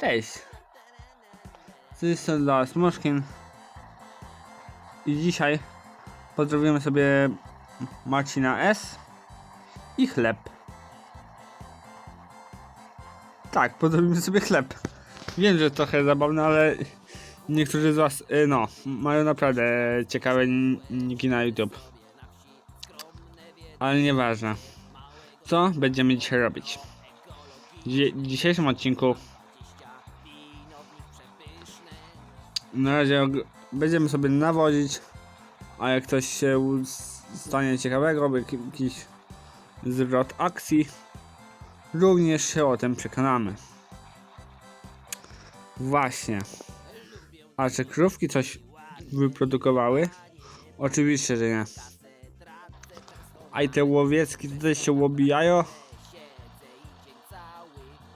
Cześć! Strony dla Smoszkin. I dzisiaj pozdrowimy sobie Marcina S. i chleb. Tak, pozdrowimy sobie chleb. Wiem, że trochę zabawne, ale niektórzy z Was, y, no, mają naprawdę ciekawe niki na YouTube. Ale nieważne. Co będziemy dzisiaj robić? W dzisiejszym odcinku na razie będziemy sobie nawodzić, a jak coś się stanie ciekawego, jak- jakiś zwrot akcji, również się o tym przekonamy. Właśnie. A czy krówki coś wyprodukowały? Oczywiście, że nie. A i te łowiecki tutaj się łobijają?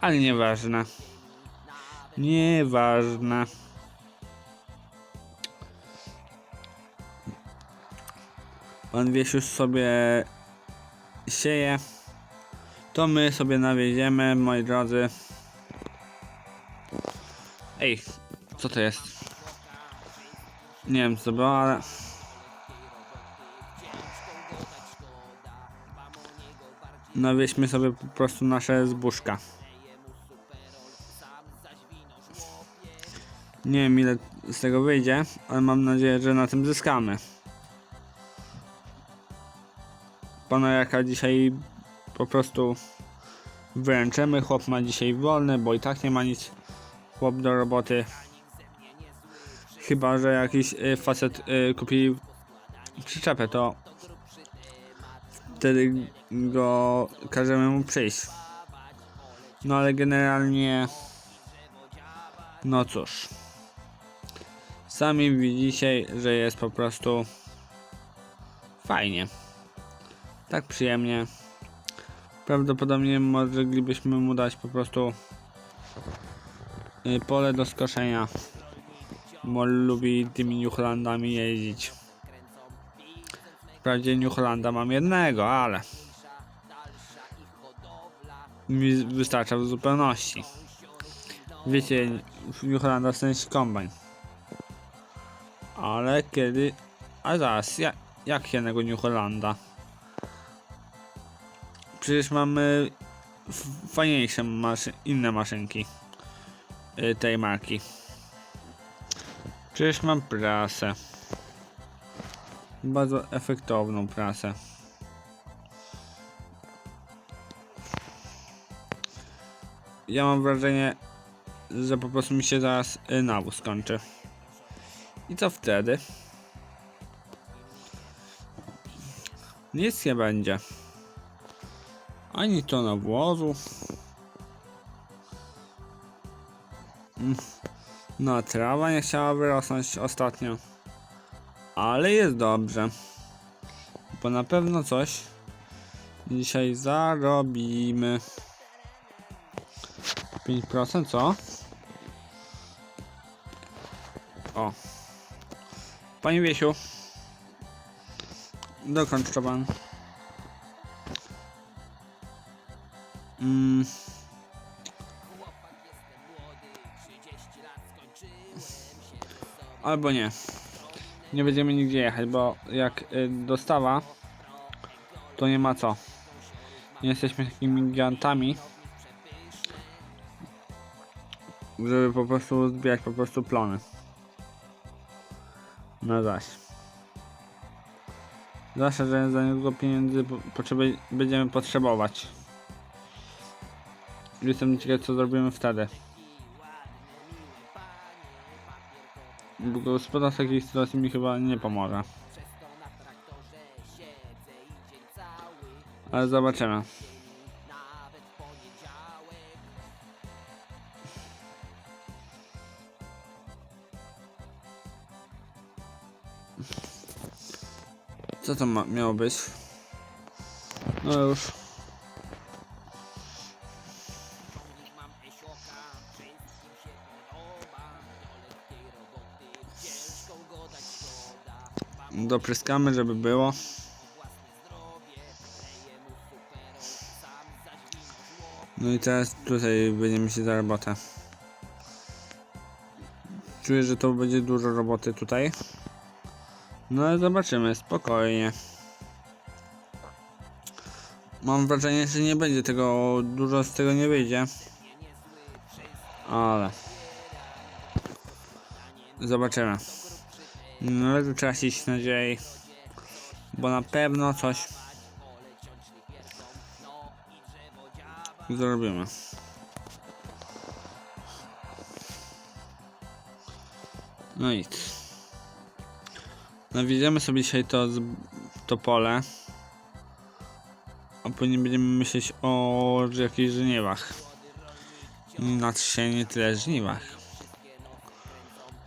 Ale nieważne. Nieważne. Pan Wiesiusz sobie sieje. To my sobie nawieziemy, moi drodzy. Ej, co to jest? Nie wiem co było, ale... Nawieźmy sobie po prostu nasze zbóżka. Nie wiem ile z tego wyjdzie, ale mam nadzieję, że na tym zyskamy. Pana Jaka dzisiaj po prostu wyręczymy. Chłop ma dzisiaj wolny, bo i tak nie ma nic chłop do roboty. Chyba, że jakiś y, facet y, kupi przyczepę, to wtedy go każemy mu przyjść. No ale generalnie no cóż. Sami widzicie, że jest po prostu fajnie. Tak przyjemnie. Prawdopodobnie moglibyśmy mu dać po prostu y, pole do skoszenia. Bo lubi tymi New jeździć. Wprawdzie New mam jednego, ale mi wystarcza w zupełności. Wiecie, New w sensie kombajn. Ale kiedy... A zaraz, jak, jak jednego New? Przecież mamy fajniejsze inne maszynki y, tej marki. Przecież mam prasę. Bardzo efektowną prasę. Ja mam wrażenie, że po prostu mi się zaraz y, nawóz skończy. I co wtedy? Nic nie będzie. Ani to nawozu. Mm. No, trawa nie chciała wyrosnąć ostatnio. Ale jest dobrze. Bo na pewno coś dzisiaj zarobimy. 5% co? O. Panie Wiesiu. Dokończ to pan. Mm. Albo nie. Nie będziemy nigdzie jechać, bo jak y, dostawa, to nie ma co. Nie jesteśmy takimi gigantami, żeby po prostu zbierać po prostu plony. No zaś. Zawsze, że za niedługo pieniędzy po, potrzeby, będziemy potrzebować. Jestem ciekaw co zrobimy wtedy. Bo gospodarz takiej sytuacji mi chyba nie pomoże. Ale zobaczymy. Co to ma, miało być? No już. Dopryskamy, żeby było. No i teraz tutaj będziemy się za robotę. Czuję, że to będzie dużo roboty tutaj. No ale zobaczymy, spokojnie. Mam wrażenie, że nie będzie tego, dużo z tego nie wyjdzie. Ale... Zobaczymy. No ale tu trzeba iść nadziei. Bo na pewno coś zrobimy. No i Nawiedziemy sobie dzisiaj to, to pole. A później będziemy myśleć o jakichś żniwach. Znaczy się nie tyle żniwach.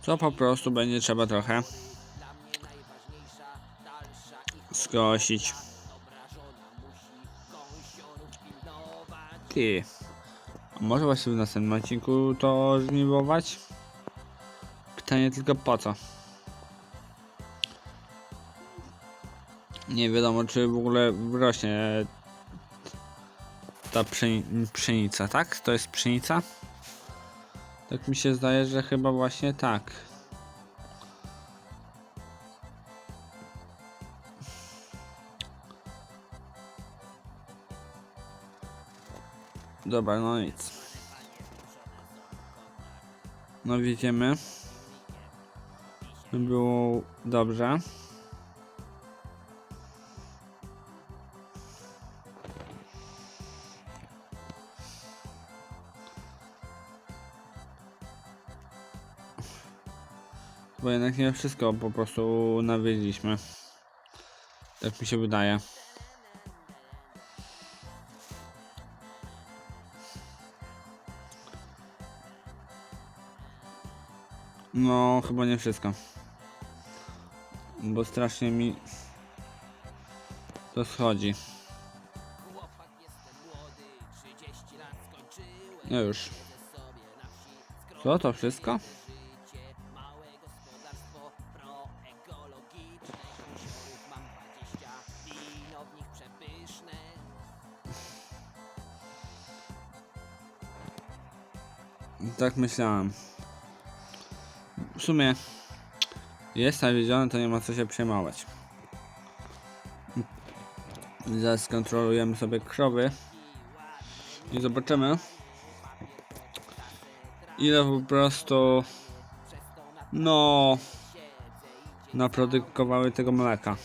To po prostu będzie trzeba trochę skosić. Ty. A może właśnie w następnym odcinku to żniwować? Pytanie tylko po co? Nie wiadomo czy w ogóle rośnie ta pszeni pszenica, tak? To jest pszenica? Tak mi się zdaje, że chyba właśnie tak. Dobra, no nic. No widzimy. Było dobrze. Bo jednak nie wszystko po prostu nawiedziliśmy. Tak mi się wydaje. No, chyba nie wszystko. Bo strasznie mi to schodzi. No już. Co to wszystko? Tak myślałem. W sumie jest nawiedziony, to nie ma co się przejmować. Zaraz skontrolujemy sobie krowy i zobaczymy ile po prostu no naprodukowały tego mleka.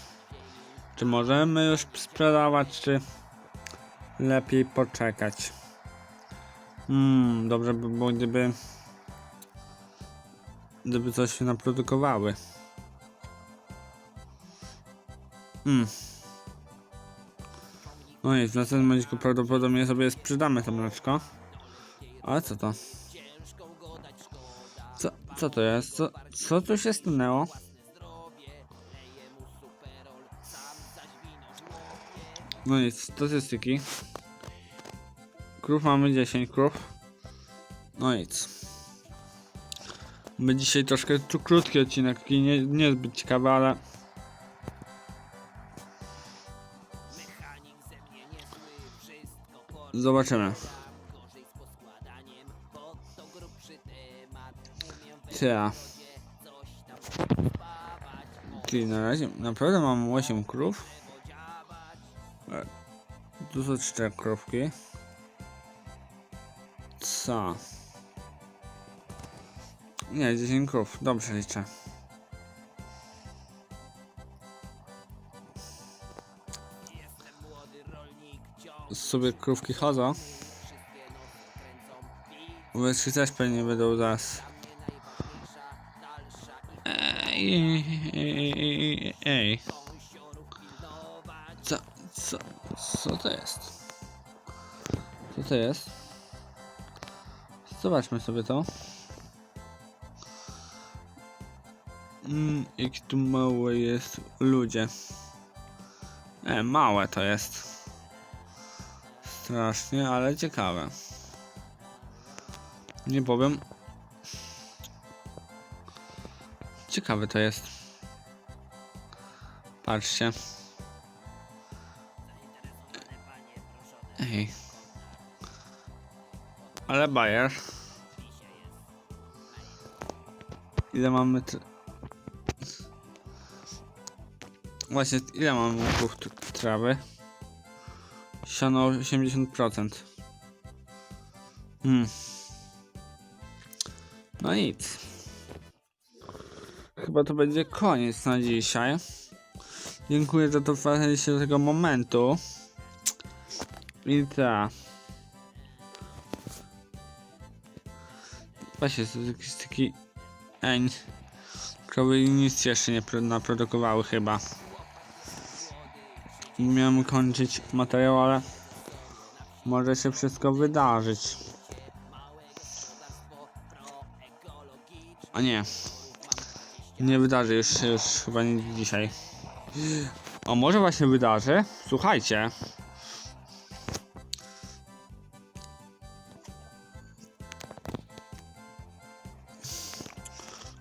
Czy możemy już sprzedawać, czy lepiej poczekać? Hmm, dobrze by było, gdyby gdyby coś się naprodukowały. Hmm. No i w następnym odcinku prawdopodobnie sobie sprzedamy to mleczko. Ale co to? Co, co to jest? Co, co tu się stanęło? No nic, statystyki. Krów mamy 10 krów. No nic. Będzie dzisiaj troszkę tu krótki odcinek, taki nie, niezbyt ciekawy, ale... Zobaczymy. Cia. Czyli na razie naprawdę mam 8 krów. E, Tu są 4 krówki. Co? Nie, 10 krów. Dobrze liczę. Sobie krówki chodzą. Łyczki też pewnie będą zaraz. Ej, ej, ej, ej. Co, co, co to jest? Co to jest? Zobaczmy sobie to. Mm, jakie tu jest ludzie. E, małe to jest. Strasznie, ale ciekawe. Nie powiem. Ciekawe to jest. Patrzcie. Ej. Ale Bayer. Ile mamy... Właśnie, ile mamy łuków trawy? Siano 80%. Hmm. No nic. Chyba to będzie koniec na dzisiaj. Dziękuję, że dotrwaliście do tego momentu. I tak. Właśnie, to jakiś taki... Eń. Krowy nic jeszcze nie pro- naprodukowały chyba. Miałem kończyć materiał, ale... Może się wszystko wydarzyć. A nie. Nie wydarzy już się już chyba nie dzisiaj. O, może właśnie wydarzy? Słuchajcie.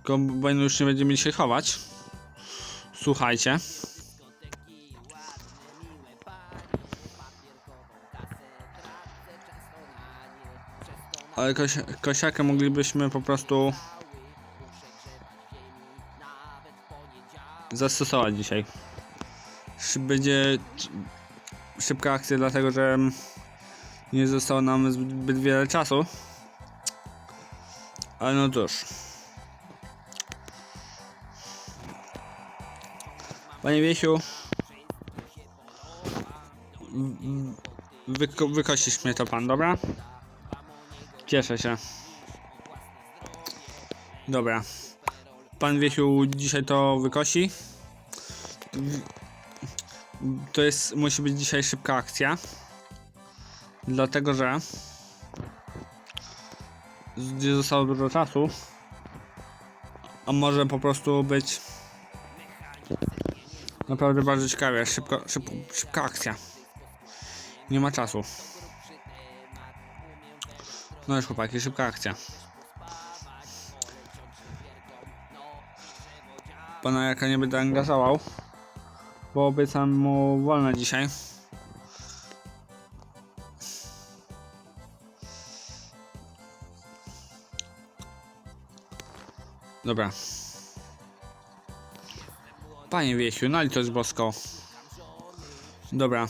Kombajnu już nie będziemy dzisiaj chować. Słuchajcie. Ale kosi kosiarkę moglibyśmy po prostu zastosować dzisiaj. Będzie szybka akcja, dlatego że nie zostało nam zbyt wiele czasu. Ale no cóż. Panie Wiesiu. Wyko mnie to pan, dobra? Cieszę się. Dobra. Pan Wiesiu dzisiaj to wykosi. To jest, musi być dzisiaj szybka akcja. Dlatego, że nie zostało dużo czasu. A może po prostu być naprawdę bardzo ciekawie. Szybko, szyb, szybka akcja. Nie ma czasu. No już chłopaki, szybka akcja. Pana Jaka nie będę angażował, bo obiecam mu wolne dzisiaj. Dobra. Panie Wiesiu, na litość boską. Dobra.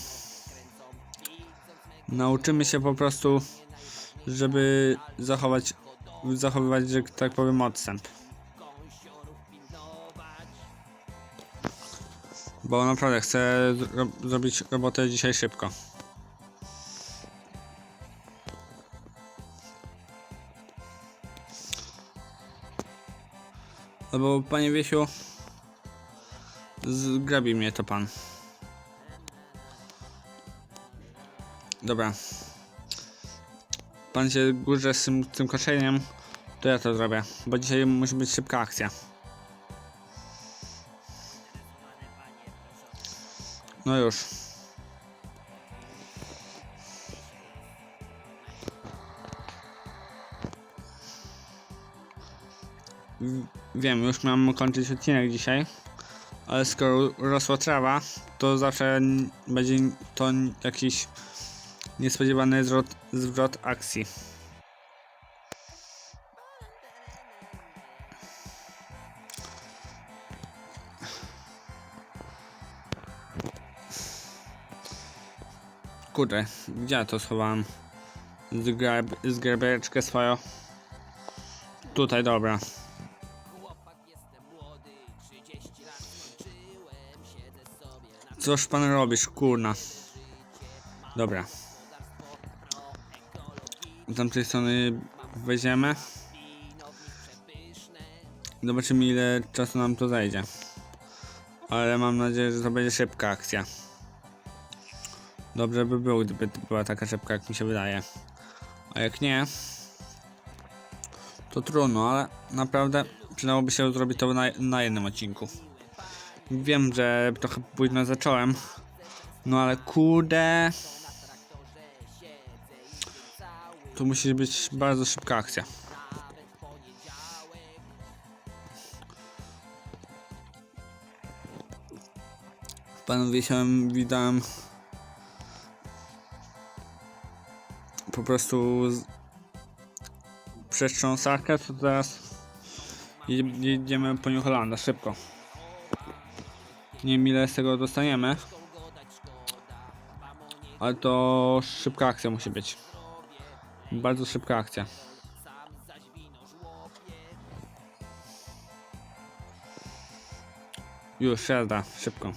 Nauczymy się po prostu, żeby zachować, zachowywać, że tak powiem, odstęp. Bo naprawdę chcę zro zrobić robotę dzisiaj szybko. Albo panie Wiesiu, zgrabi mnie to pan. Dobra. Się górze z tym, tym koszeniem, to ja to zrobię, bo dzisiaj musi być szybka akcja. No już. Wiem, już miałem kończyć odcinek dzisiaj, ale skoro rosła trawa, to zawsze będzie to jakiś niespodziewany zwrot, zwrot akcji. Kurde, gdzie ja to schowałem? Zgrab, zgrabeczkę swoją. Tutaj, dobra. Coż pan robisz, kurna? Dobra. Tamtej strony weźmiemy. Zobaczymy ile czasu nam to zajdzie. Ale mam nadzieję, że to będzie szybka akcja. Dobrze by było, gdyby była taka szybka, jak mi się wydaje. A jak nie, to trudno, ale naprawdę przydałoby się zrobić to na, na jednym odcinku. Wiem, że trochę późno zacząłem, no ale kurde. To musi być bardzo szybka akcja. Panu Wiesiałem widziałem po prostu z... przestrząsarkę, to teraz Jedzie- Jedziemy po New Hollanda, szybko. Nie wiem z tego dostaniemy. Ale to szybka akcja musi być. Bardzo szybka akcja. Już, jazda, szybko.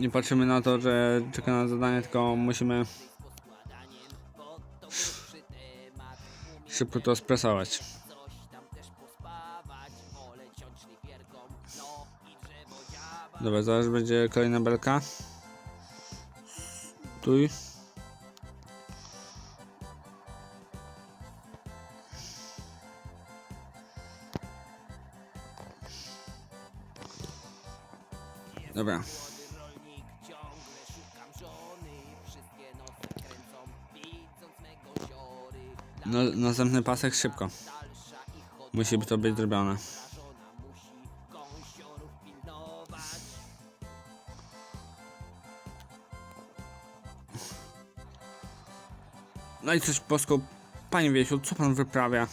Nie patrzymy na to, że czeka na zadanie, tylko musimy szybko to spresować. Dobra, zaraz będzie kolejna belka. Tuj. Dobra. No, następny pasek szybko. Musi to być zrobione. No i coś polsko. Panie Wiesiu, co pan wyprawia?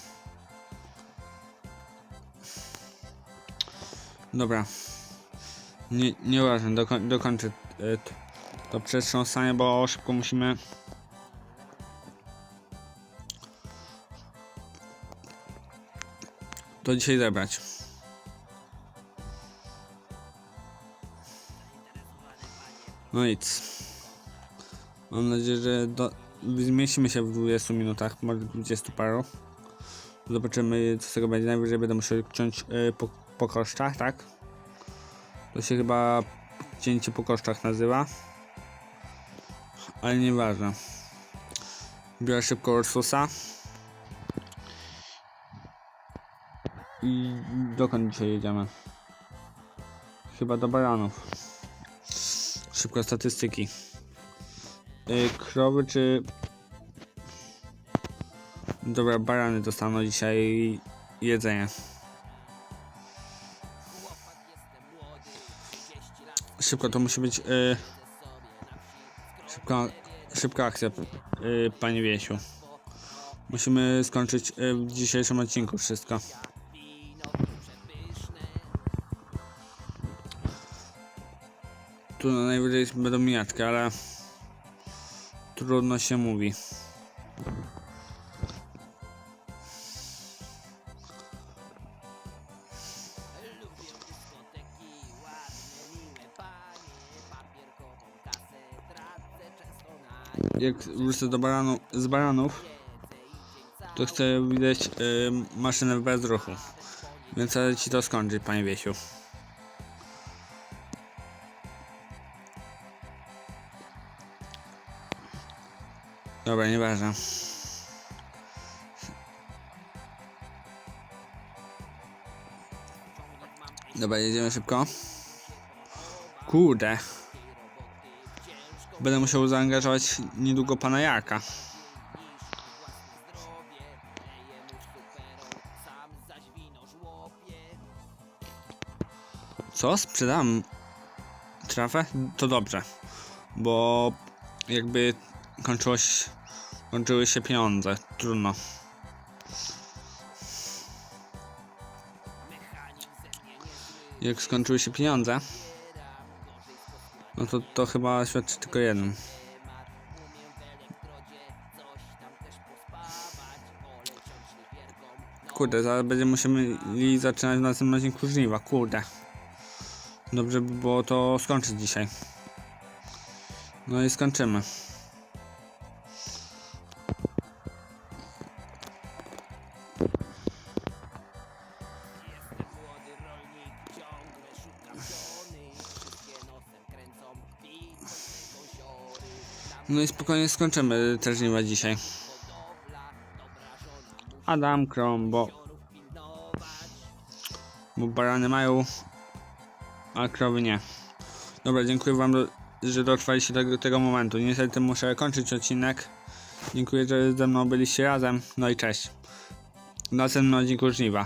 Dobra. Nie, nieważne, dokoń, dokończę e, to, to przetrząsanie, bo szybko musimy to dzisiaj zebrać. No nic. Mam nadzieję, że do, zmieścimy się w 20 minutach, może 20 paru. Zobaczymy co z tego będzie. Najwyżej będę musiał ciąć y, po, po kosztach, tak? To się chyba cięcie po kosztach nazywa. Ale nieważne. Biorę szybko Ursusa. I dokąd dzisiaj jedziemy? Chyba do baranów. Szybko statystyki. Yy, krowy czy... Dobra, barany dostaną dzisiaj jedzenie. Szybko to musi być... Yy, szybka, szybka akcja, yy, panie Wiesiu. Musimy skończyć yy, w dzisiejszym odcinku wszystko. Tu najwyżej będą mijaczki, ale trudno się mówi. Jak wrócę do baranu, z baranów, to chcę widać y, maszynę bez ruchu. Więc ale ci to skończy, panie Wiesiu. Dobra, nieważne. Dobra, jedziemy szybko. Kurde. Będę musiał zaangażować niedługo pana Jarka. Co? Sprzedam trafę? To dobrze. Bo jakby kończyło się, kończyły się pieniądze. Trudno. Jak skończyły się pieniądze, no to to chyba świadczy tylko jednym. Kurde, zaraz będziemy musieli zaczynać na następnym odcinku żniwa, kurde. Dobrze by było to skończyć dzisiaj. No i skończymy. No i spokojnie skończymy te żniwa dzisiaj. Adam Krombo. Bo barany mają, a krowy nie. Dobra, dziękuję wam, że dotrwaliście do tego momentu. Niestety muszę kończyć odcinek. Dziękuję, że ze mną byliście razem. No i cześć. W następnym odcinku żniwa.